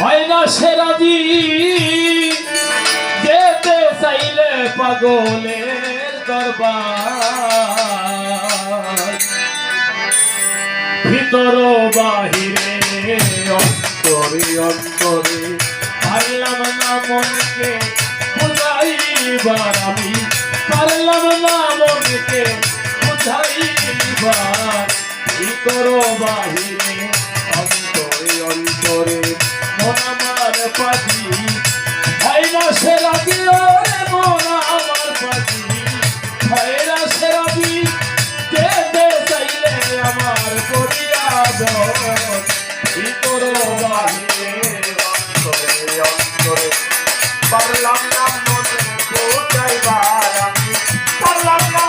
হয় না সে রাজি। যেতে চাইলে পাগলের দরবার। ভিতর বাহিরে অন্তরে অন্তরে পারলাম না মনকে বুঝাইবার আমি। পারলাম না মনকে বুঝাইবার। ভিতর বাহিরে অন্তরে অন্তরে পারলাম না মনে বোঝাইবার আমি পারলাম না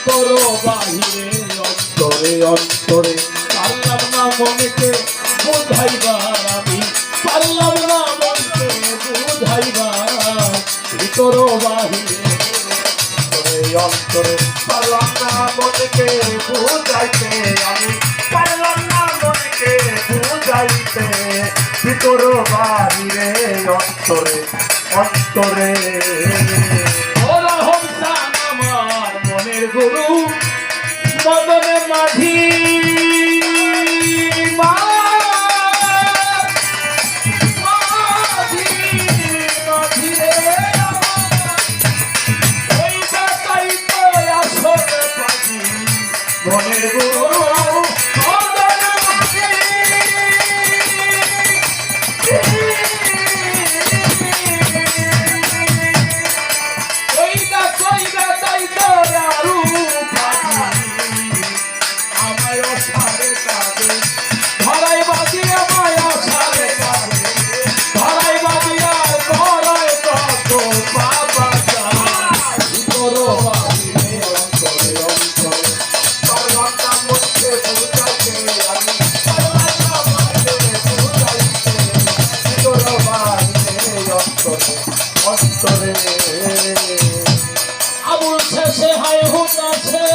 অন্তর বাহিরে, অন্তরে অন্তরে। পারলাম না মনকে বোঝাইবার আমি, পারলাম না মনকে বোঝাইবার ভিতর বাহিরে, অন্তরে পারলাম না মনকে বোঝাইতে আমি, পারলাম না মনকে বোঝাইতে। ভিতর বাহিরে, অন্তরে অন্তরে। গুরু মদনে মাঝি শেষে হায় হুতাশে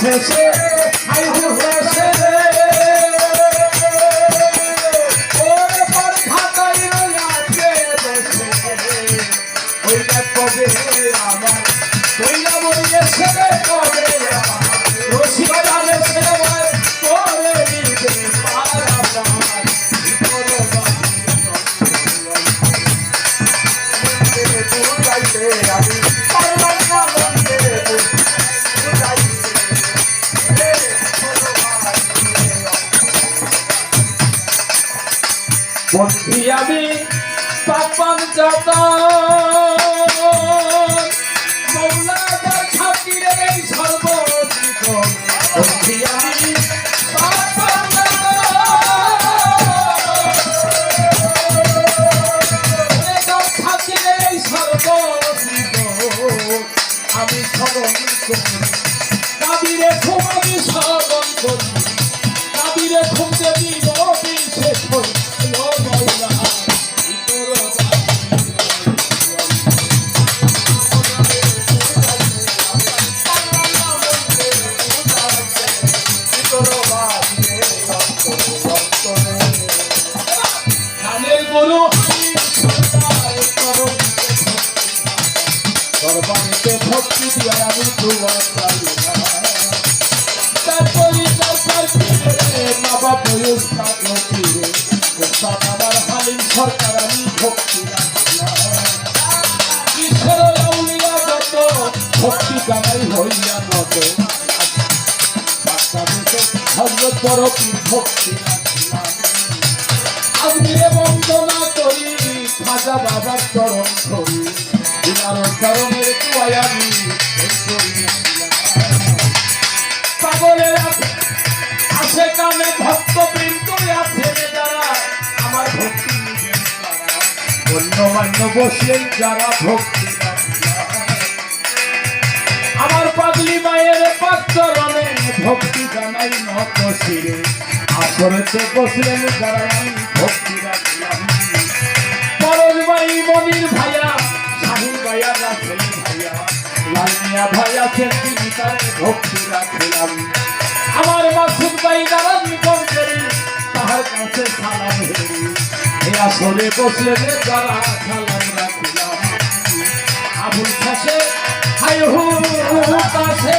শেষে যতন করো সর্বাঙ্গে ভক্তি দিয়ে আমি তোমার তারপরে তারপর মা বাপ ফিরে বাবার হালিম সরকার আমি ভক্তি ঈশ্বর লাউলিয়া যত ভক্তি কামাই হইয়া মত ভগবত পরকী ভক্তি খাজা বাবার চরণ ধরি। দিনার চরণের কুয়ায় আমি। পাগলের আসে কানে ভক্ত বৃন্দ আছে আমার ভক্তি নিবেন তারা যারা ভক্তি আমার পাগলি মায়ের পাচরণে ভক্তি জানাই নত আসরেতে বসলেন যারা আমি লালমিয়া আছেন তিনি তারে ভক্তি রাখিলাম। আমার মাসুদ ভাই দ্বারা নিকন করি তাহার কাছে সালাম হেরি। এ আসরে বসলেন যারা সালাম রাখিলাম। আবুল কাছে হাই হু কাছে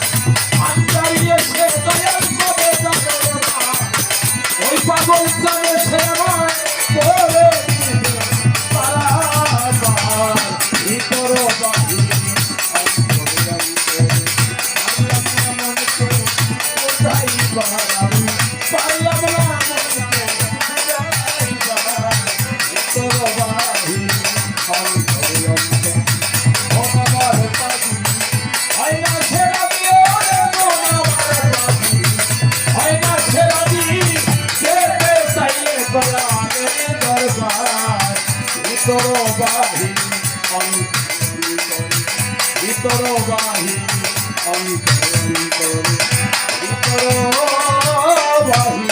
অন্তর বাহি অন্তর অন্তর বাহি